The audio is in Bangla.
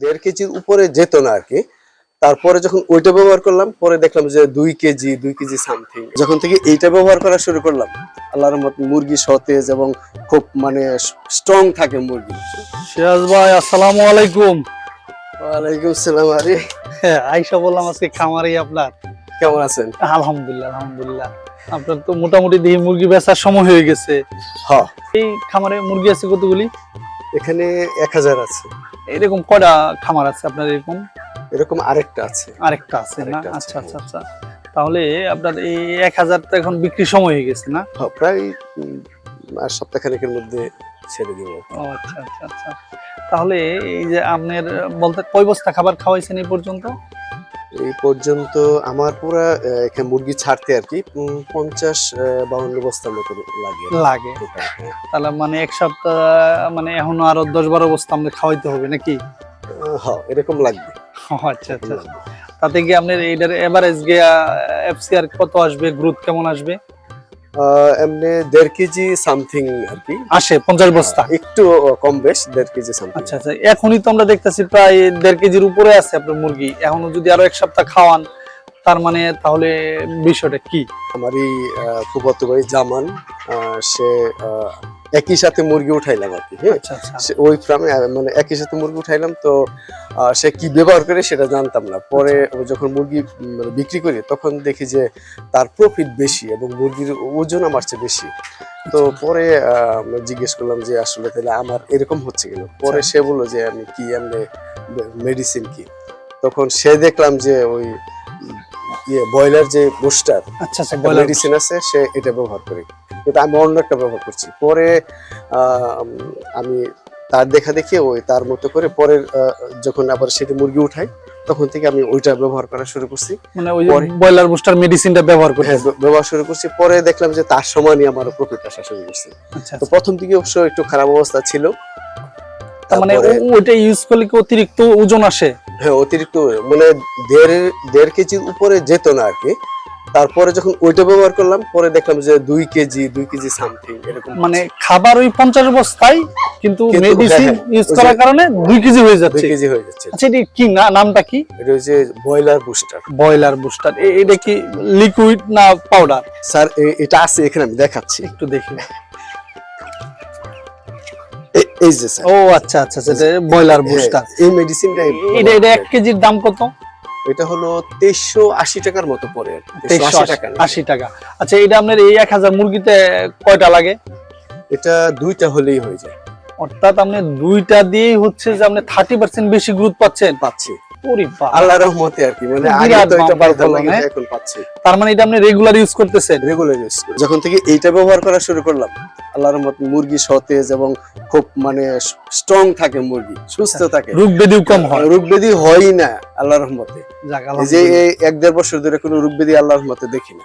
দেড় কেজির উপরে যেত না আর কি তারপরে যখন ওইটা ব্যবহার করলাম পরে দেখলাম যে দুই কেজি দুই কেজি সামথিং যখন থেকে এইটা ব্যবহার করা শুরু করলাম আল্লাহর রহমত মুরগি সতেজ এবং খুব মানে স্ট্রং থাকে মুরগি। সিরাজ ভাই আসসালামু আলাইকুম। ওয়ালাইকুম সালাম আরে। হ্যাঁ, আইসা বললাম আজকে খামারই আপনার। কেমন আছেন? আলহামদুলিল্লাহ আলহামদুলিল্লাহ। আপনার তো মোটামুটি দেখি মুরগি বেচার সময় হয়ে গেছে। হ্যাঁ। এই খামারে মুরগি আছে কতগুলি? এখানে এক হাজার আছে। এরকম কটা খামার আছে আপনার এরকম? এরকম আরেকটা আছে। আরেকটা আছে না? আচ্ছা আচ্ছা আচ্ছা। তাহলে আপনার এই এক হাজারটা এখন বিক্রি সময় হয়ে গেছে না? প্রায় আর সপ্তাহখানেকের মধ্যে ছেড়ে দিব। ও আচ্ছা আচ্ছা আচ্ছা। তাহলে এই যে আপনার বলতে কয় বস্তা খাবার খাওয়াইছেন এই পর্যন্ত? এই পর্যন্ত আমার পুরা এখানে মুরগি ছাড়তে আর কি পঞ্চাশ বাউন্ন বস্তার মতো লাগে। লাগে। হ্যাঁ। তাহলে মানে এক সপ্তাহ মানে এখনও আরও দশ বারো বস্তা আমাদের খাওয়াইতে হবে নাকি? হ্যাঁ এরকম লাগবে। আচ্ছা আচ্ছা আচ্ছা। তাতে কি আপনার এইটার এভারেজ গিয়া এফসিআর কত আসবে গ্রোথ কেমন আসবে? এমনি দেড় কেজি সামথিং আর কি। আসে পঞ্চাশ বস্তা। একটু কম বেশ দেড় কেজি সামথিং আচ্ছা আচ্ছা এখনই তো আমরা দেখতেছি প্রায় দেড় কেজির উপরে আছে আপনার মুরগি। এখনও যদি আরও এক সপ্তাহ খাওয়ান তার মানে তাহলে বিষয়টা কি? আমারই ফুফাতো ভাই জামান সে একই সাথে মুরগি উঠাইলাম আর কি হ্যাঁ? আচ্ছা আচ্ছা। ওই ফার্মে মানে একই সাথে মুরগি উঠাইলাম তো সে কি ব্যবহার করে সেটা জানতাম না। পরে যখন মুরগি মানে বিক্রি করি তখন দেখি যে তার প্রফিট বেশি এবং মুরগির ওজন আমার চেয়ে বেশি। তো পরে জিজ্ঞেস করলাম যে আসলে তাহলে আমার এরকম হচ্ছে কেন? পরে সে বলল যে আমি কি এমনি মেডিসিন কি। তখন সে দেখলাম যে ওই ইয়ে ব্রয়লার যে বুস্টার আচ্ছা আচ্ছা মেডিসিন আছে সে এটা ব্যবহার করে। কিন্তু আমি অন্য একটা ব্যবহার করছি। পরে আমি তার দেখা দেখে ওই তার মতো করে পরের যখন আবার সেটি মুরগি উঠাই তখন থেকে আমি ওইটা ব্যবহার করা শুরু করছি। মানে ওই ব্রয়লার বুস্টার মেডিসিনটা ব্যবহার করে হ্যাঁ ব্যবহার শুরু করছি। পরে দেখলাম যে তার সমানই আমার প্রফিট আসা শুরু করছে। আচ্ছা তো প্রথম দিকে অবশ্য একটু খারাপ অবস্থা ছিল। মানে ওইটা ইউজ করলে কি অতিরিক্ত ওজন আসে? হ্যাঁ অতিরিক্ত মানে দেড় দেড় কেজির উপরে যেত না আর কি। তারপরে যখন ওইটা ব্যবহার করলাম পরে দেখলাম যে দুই কেজি দুই কেজি সামথিং এরকম মানে খাবার ওই পঞ্চাশ বস্তায় কিন্তু মেডিসিন ইউজ করার কারণে দুই কেজি হয়ে দুই কেজি হয়ে যাচ্ছে। আচ্ছা এটা কি নামটা কি? এটা হচ্ছে ব্রয়লার বুস্টার বয়লার বুস্টার এটা কি লিকুইড না পাউডার স্যার এটা আছে এখানে আমি দেখাচ্ছি। একটু দেখি। এই যে স্যার। ও আচ্ছা আচ্ছা সেটা বয়লার বুস্টার হ্যাঁ, এই মেডিসিনটা এটা এটা এক কেজির দাম কত? এটা হলো তেইশশো আশি টাকার মতো পড়ে আর কি। তেইশশো 1380 টাকা না। আশি টাকা। আচ্ছা এটা আপনার এই এক হাজার মুরগিতে কয়টা লাগে? এটা দুইটা হলেই হয়ে যায়। অর্থাৎ আপনি দুইটা দিয়েই হচ্ছে যে আপনি থার্টি পার্সেন্ট বেশি গ্রোথ পাচ্ছেন। পাচ্ছি। ওরে আল্লাহ রহমতে আর কি মানে আগে তো এটা বাম্পার না ফলন, কিন্তু হ্যাঁ? এখন পাচ্ছি। তার মানে এটা আপনি রেগুলার ইউজ করতেছেন? রেগুলার ইউজ যখন থেকে এইটা ব্যবহার করা শুরু করলাম আল্লাহর রহমত মুরগি সতেজ এবং খুব মানে স্ট্রং থাকে মুরগি সুস্থ থাকে। রোগ ব্যাধিও কম হয়। রোগ ব্যাধি হয়ই না। আল্লাহর রহমতে। এই যে এক দেড় বছর ধরে কোনো রোগ ব্যাধি আল্লাহর রহমতে দেখি না।